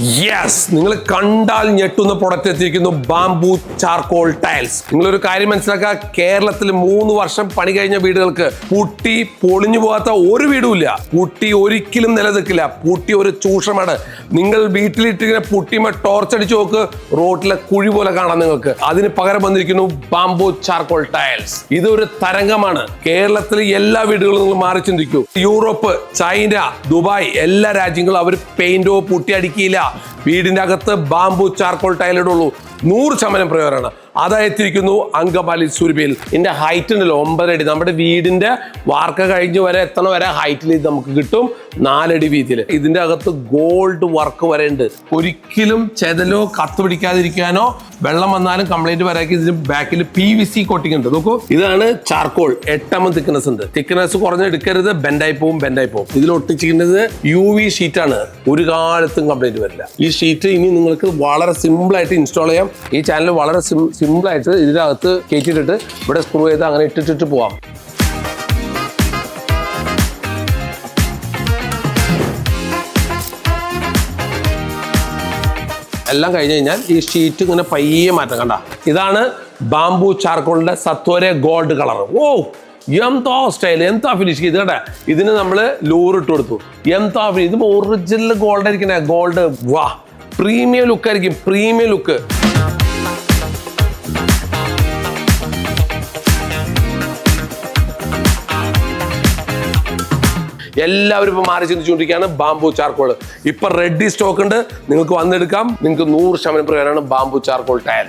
Yes നിങ്ങൾ കണ്ടാൽ ഞെട്ടുന്ന പ്രൊഡക്റ്റ് എത്തിയിരിക്കുന്നു ബാംബു ചാർക്കോൾ ടൈൽസ് നിങ്ങളൊരു കാര്യം മനസ്സിലാക്കുക കേരളത്തിൽ മൂന്ന് വർഷം പണി കഴിഞ്ഞ വീടുകൾക്ക് പുട്ടി പൊളിഞ്ഞു പോകാത്ത ഒരു വീടുമില്ല പുട്ടി ഒരിക്കലും നിലനിൽക്കില്ല. പുട്ടി ഒരു ചൂഷണമാണ്. നിങ്ങൾ വീട്ടിലിട്ടിങ്ങനെ പുട്ടിമ ടോർച്ച് അടിച്ച് നോക്ക് റോട്ടിലെ കുഴി പോലെ കാണാം നിങ്ങൾക്ക്. അതിന് പകരം വന്നിരിക്കുന്നു ബാംബു ചാർക്കോൾ ടൈൽസ് ഇതൊരു തരംഗമാണ്. കേരളത്തിലെ എല്ലാ വീടുകളും നിങ്ങൾ മാറി ചിന്തിക്കൂ യൂറോപ്പ് ചൈന ദുബായ് എല്ലാ രാജ്യങ്ങളും അവർ പെയിന്റോ പുട്ടി അടിക്കില്ല. വീടിന്റെ അകത്ത് ബാംബു ചാർക്കോൾ ടൈലിടുള്ളൂ നൂറ് ശതമാനം പ്രയോജനമാണ്. അതായെത്തിയിരിക്കുന്നു അങ്കമാലി സുരുബിയിൽ ഇതിന്റെ ഹൈറ്റ് ഉണ്ടല്ലോ ഒമ്പതടി നമ്മുടെ വീടിന്റെ വാർക്ക കഴിഞ്ഞ് വരെ എത്തണ വരെ ഹൈറ്റിൽ ഇത് നമുക്ക് കിട്ടും. നാലടി വീതിയിൽ ഇതിന്റെ അകത്ത് ഗോൾഡ് വർക്ക് വരെ ഉണ്ട്. ഒരിക്കലും ചെതലോ കത്ത് പിടിക്കാതിരിക്കാനോ വെള്ളം വന്നാലും കംപ്ലൈന്റ് വരാക്കി ഇതിന് ബാക്കിൽ പി വി സി കോട്ടിംഗ് ഉണ്ട്. നോക്കൂ ഇതാണ് ചാർക്കോൾ എട്ടാമത് തിക്നെസ് ഉണ്ട്. തിക്നെസ് കുറഞ്ഞെടുക്കരുത് ബെൻഡായി പോവും ബെൻഡായി പോവും. ഇതിൽ ഒട്ടിച്ചിരിക്കുന്നത് യു വി ഷീറ്റ് ആണ്. ഒരു കാലത്തും കംപ്ലൈന്റ് വരില്ല. ഈ ഷീറ്റ് ഇനി നിങ്ങൾക്ക് വളരെ സിമ്പിൾ ആയിട്ട് ഇൻസ്റ്റാൾ ചെയ്യാം. ഈ ചാനൽ വളരെ സിമ്പിൾ ആയിട്ട് ഇതിനകത്ത് കയറ്റിയിട്ടിട്ട് ഇവിടെ സ്ക്രൂ ചെയ്ത് അങ്ങനെ ഇട്ടിട്ടിട്ട് പോവാം. എല്ലാം കഴിഞ്ഞ് കഴിഞ്ഞാൽ ഈ ഷീറ്റ് ഇങ്ങനെ പയ്യെ മാറ്റം കണ്ട. ഇതാണ് ബാംബു ചാർക്കോളിന്റെ സത്വരെ ഗോൾഡ് കളർ ഓ എന്തോ സ്റ്റൈൽ എന്താ ഫിനിഷ് ഇത് കേട്ടെ ഇതിന് നമ്മൾ ലൂർ ഇട്ട് കൊടുത്തു. എന്താ ഫിനിഷ് ഇത് ഒറിജിനൽ ഗോൾഡ് ആയിരിക്കണേ ഗോൾഡ് വാ പ്രീമിയം ലുക്ക് ആയിരിക്കും പ്രീമിയം ലുക്ക് എല്ലാവരും ഇപ്പൊ മാറി ചിന്തിച്ചുകൊണ്ടിരിക്കുകയാണ്. Bamboo charcoal. ഇപ്പൊ റെഡി സ്റ്റോക്ക് ഉണ്ട്. നിങ്ങൾക്ക് വന്നെടുക്കാം. നിങ്ങൾക്ക് നൂറ് ശതമാനം പ്രകാരമാണ് ബാംബു ചാർക്കോൾ ടയർ.